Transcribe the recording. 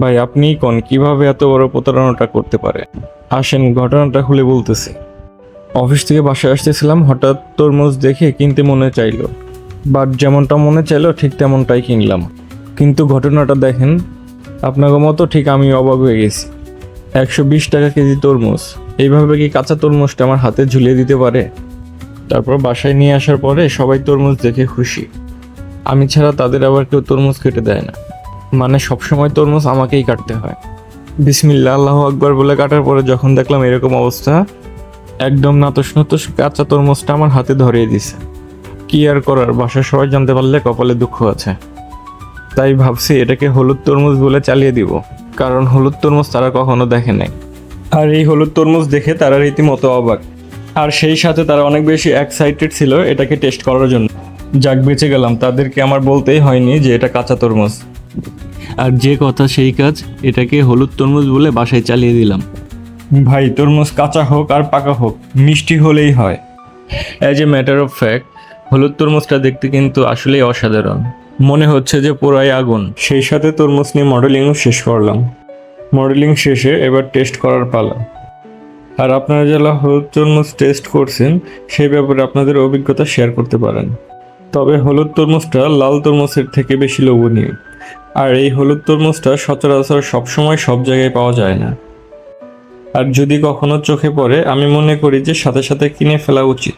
ভাই, আপনি কোন? কীভাবে এত বড় প্রতারণাটা করতে পারে? আসেন, ঘটনাটা খুলে বলতেছি। অফিস থেকে বাসায় আসতেছিলাম, হঠাৎ তরমুজ দেখে কিনতে মনে চাইলো। বাট যেমনটা মনে চাইলো, ঠিক তেমনটাই কিনলাম। কিন্তু ঘটনাটা দেখেন আপনাকে মতো ঠিক আমি অবাক হয়ে গেছি। একশো বিশ টাকা কেজি তরমুজ, এইভাবে কি কাঁচা তরমুজটা আমার হাতে ঝুলিয়ে দিতে পারে? তারপর বাসায় নিয়ে আসার পরে সবাই তরমুজ দেখে খুশি। আমি ছাড়া তাদের আবার কেউ তরমুজ কেটে দেয় না। মানে সবসময় তরমুজ আমাকেই কাটতে হয়। বিসমিল্লা আল্লাহ আকবার বলে কাটার পরে যখন দেখলাম এরকম অবস্থা, একদম নাতস নতস কাঁচা তরমুজটা আমার হাতে ধরিয়ে দিছে। কি আর করার, বাসার সবাই জানতে পারলে কপালে দুঃখ আছে। তাই ভাবছি এটাকে হলুদ তরমুজ বলে চালিয়ে দিব, কারণ হলুদ তরমুজ তারা কখনো দেখে নাই। আর এই হলুদ তরমুজ দেখে তারা রীতিমতো অবাক। আর সেই সাথে তারা অনেক বেশি এক্সাইটেড ছিল এটাকে টেস্ট করার জন্য। যাক বেঁচে গেলাম। তাদেরকে আমার বলতেই হয়নি যে এটা কাঁচা তরমুজ। আর যে কথা সেই কাজ এটাকে হলুদ তরমুজ বলে বাসায় চালিয়ে দিলাম। ভাই তরমুজ কাঁচা হোক আর পাকা হোক মিষ্টি হলেই হয়। As a matter of fact হলুদ তরমুজটা দেখতে কিন্তু আসলেই অসাধারণ। মনে হচ্ছে যে পুরাই আগুন। সেই সাথে তরমুজ নিয়ে মডেলিংও শেষ করলাম। মডেলিং শেষে এবার টেস্ট করার পালা। আর আপনারা যারা হলুদ তরমুজ টেস্ট করছেন সেই ব্যাপারে আপনাদের অভিজ্ঞতা শেয়ার করতে পারেন। তবে হলুদ তরমুজটা লাল তরমুজের থেকে বেশি লোভনীয়। আর এই হলুদ তরমুজটা সচরাচর সবসময় সব জায়গায় পাওয়া যায় না। আর যদি কখনো চোখে পড়ে, আমি মনে করি যে সাথে সাথে কিনে ফেলা উচিত।